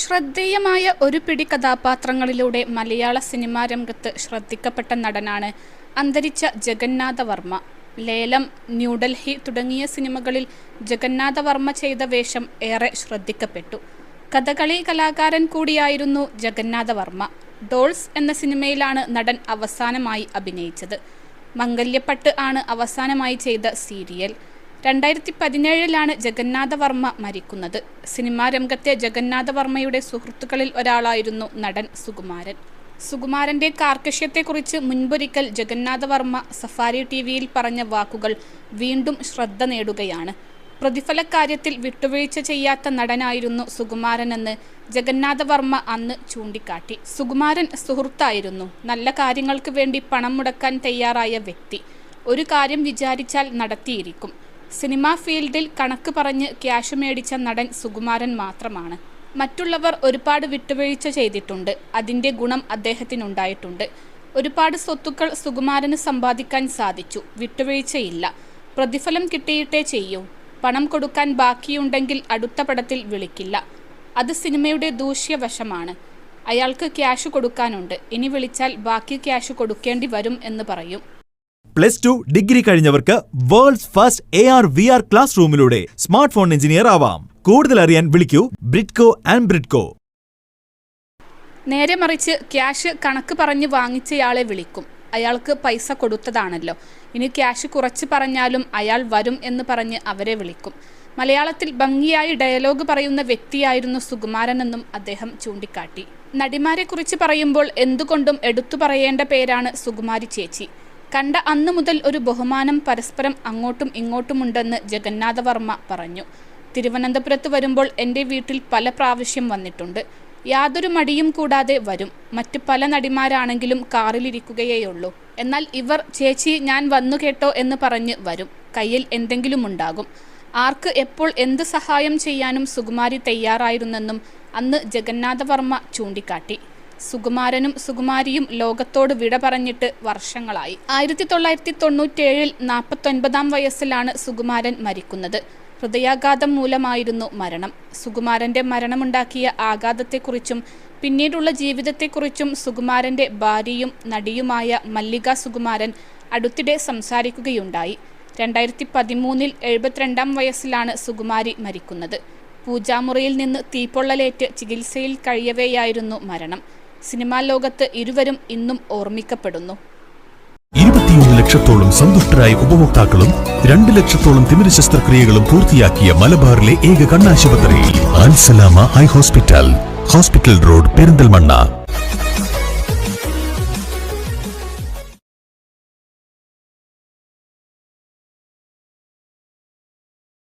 ശ്രദ്ധേയമായ ഒരു പിടി കഥാപാത്രങ്ങളിലൂടെ മലയാള സിനിമാ രംഗത്ത് ശ്രദ്ധിക്കപ്പെട്ട നടനാണ് അന്തരിച്ച ജഗന്നാഥ വർമ്മ. ലേലം ന്യൂഡൽഹി തുടങ്ങിയ സിനിമകളിൽ ജഗന്നാഥവർമ്മ ചെയ്ത വേഷം ഏറെ ശ്രദ്ധിക്കപ്പെട്ടു. കഥകളി കലാകാരൻ കൂടിയായിരുന്നു ജഗന്നാഥ വർമ്മ. ഡോൾസ് എന്ന സിനിമയിലാണ് നടൻ അവസാനമായി അഭിനയിച്ചത്. മംഗല്യപ്പട്ട് ആണ് അവസാനമായി ചെയ്ത സീരിയൽ. രണ്ടായിരത്തി പതിനേഴിലാണ് ജഗന്നാഥവർമ്മ മരിക്കുന്നത്. സിനിമാ രംഗത്തെ ജഗന്നാഥവർമ്മയുടെ സുഹൃത്തുക്കളിൽ ഒരാളായിരുന്നു നടൻ സുകുമാരൻ. സുകുമാരന്റെ കാർക്കശ്യത്തെക്കുറിച്ച് മുൻപൊരിക്കൽ ജഗന്നാഥവർമ്മ സഫാരി ടി വിയിൽ പറഞ്ഞ വാക്കുകൾ വീണ്ടും ശ്രദ്ധ നേടുകയാണ്. പ്രതിഫലക്കാര്യത്തിൽ വിട്ടുവീഴ്ച ചെയ്യാത്ത നടനായിരുന്നു സുകുമാരനെന്ന് ജഗന്നാഥവർമ്മ അന്ന് ചൂണ്ടിക്കാട്ടി. സുകുമാരൻ സുഹൃത്തായിരുന്നു. നല്ല കാര്യങ്ങൾക്ക് വേണ്ടി പണം മുടക്കാൻ തയ്യാറായ വ്യക്തി. ഒരു കാര്യം വിചാരിച്ചാൽ നടത്തിയിരിക്കും. സിനിമാ ഫീൽഡിൽ കണക്ക് പറഞ്ഞ് ക്യാഷ് മേടിച്ച നടൻ സുകുമാരൻ മാത്രമാണ്. മറ്റുള്ളവർ ഒരുപാട് വിട്ടുവീഴ്ച ചെയ്തിട്ടുണ്ട്. അതിന്റെ ഗുണം അദ്ദേഹത്തിനുണ്ടായിട്ടുണ്ട്. ഒരുപാട് സ്വത്തുക്കൾ സുകുമാരന് സമ്പാദിക്കാൻ സാധിച്ചു. വിട്ടുവീഴ്ചയില്ല. പ്രതിഫലം കിട്ടിയിട്ടേ ചെയ്യൂ. പണം കൊടുക്കാൻ ബാക്കിയുണ്ടെങ്കിൽ അടുത്ത പടത്തിൽ വിളിക്കില്ല. അത് സിനിമയുടെ ദൂഷ്യവശമാണ് അയാൾക്ക് ക്യാഷ് കൊടുക്കാനുണ്ട്. ഇനി വിളിച്ചാൽ ബാക്കി ക്യാഷ് കൊടുക്കേണ്ടി വരും എന്ന് പറയും. Plus two degree കഴിഞ്ഞവർക്ക് world's first A R V R class റൂമിലൂടെ smart phone engineer ആവാം. കൂടുതൽ അറിയാൻ വിളിക്കൂ ബ്രിഡ്കോ ആൻഡ് ബ്രിഡ്കോ. നേരെ മറിച്ച് ക്യാഷ് കണക്ക് പറഞ്ഞ് വാങ്ങിച്ചയാളെ വിളിക്കും. അയാൾക്ക് പൈസ കൊടുത്തതാണല്ലോ. ഇനി ക്യാഷ് കുറച്ച് പറഞ്ഞാലും അയാൾ വരും എന്ന് പറഞ്ഞ് അവരെ വിളിക്കും. മലയാളത്തിൽ ഭംഗിയായി ഡയലോഗ് പറയുന്ന വ്യക്തിയായിരുന്നു സുകുമാരനെന്നും അദ്ദേഹം ചൂണ്ടിക്കാട്ടി. നടിമാരെക്കുറിച്ച് പറയുമ്പോൾ എന്തുകൊണ്ടും എടുത്തു പറയേണ്ട പേരാണ് സുകുമാരി ചേച്ചി. കണ്ട അന്നു മുതൽ ഒരു ബഹുമാനം പരസ്പരം അങ്ങോട്ടും ഇങ്ങോട്ടുമുണ്ടെന്ന് ജഗന്നാഥവർമ്മ പറഞ്ഞു. തിരുവനന്തപുരത്ത് വരുമ്പോൾ എന്റെ വീട്ടിൽ പല പ്രാവശ്യം വന്നിട്ടുണ്ട്. യാതൊരു മടിയും കൂടാതെ വരും. മറ്റ് പല നടിമാരാണെങ്കിലും കാറിലിരിക്കുകയേയുള്ളൂ. എന്നാൽ ഇവർ ചേച്ചി ഞാൻ വന്നു കേട്ടോ എന്ന് പറഞ്ഞ് വരും. കയ്യിൽ എന്തെങ്കിലും ഉണ്ടാകും ആർക്ക് എപ്പോൾ എന്ത് സഹായം ചെയ്യാനും സുകുമാരി തയ്യാറായിരുന്നെന്നും അന്ന് ജഗന്നാഥവർമ്മ ചൂണ്ടിക്കാട്ടി. സുകുമാരനും സുകുമാരിയും ലോകത്തോട് വിട പറഞ്ഞിട്ട് വർഷങ്ങളായി. ആയിരത്തി തൊള്ളായിരത്തി തൊണ്ണൂറ്റേഴിൽ നാൽപ്പത്തൊൻപതാം വയസ്സിലാണ് സുകുമാരൻ മരിക്കുന്നത്. ഹൃദയാഘാതം മൂലമായിരുന്നു മരണം. സുകുമാരന്റെ മരണമുണ്ടാക്കിയ ആഘാതത്തെക്കുറിച്ചും പിന്നീടുള്ള ജീവിതത്തെക്കുറിച്ചും സുകുമാരന്റെ ഭാര്യയും നടിയുമായ മല്ലിക സുകുമാരൻ അടുത്തിടെ സംസാരിക്കുകയുണ്ടായി. രണ്ടായിരത്തി പതിമൂന്നിൽ എഴുപത്തിരണ്ടാം വയസ്സിലാണ് സുകുമാരി മരിക്കുന്നത്. പൂജാമുറിയിൽ നിന്ന് തീപ്പൊള്ളലേറ്റ് ചികിത്സയിൽ കഴിയവേയായിരുന്നു മരണം. സിനിമാ ലോകത്ത് ഇരുവരും ഇന്നും ഓർമ്മിക്കപ്പെടുന്നു. ഇരുപത്തിയൊന്ന് ലക്ഷത്തോളം സന്തുഷ്ടരായ ഉപഭോക്താക്കളും രണ്ട് ലക്ഷത്തോളം തിമിര ശസ്ത്രക്രിയകളും പൂർത്തിയാക്കിയ മലബാറിലെ ഏക കണ്ണാശുപത്രി ആൻസലാമ eye hospital hospital road Perinthalmanna.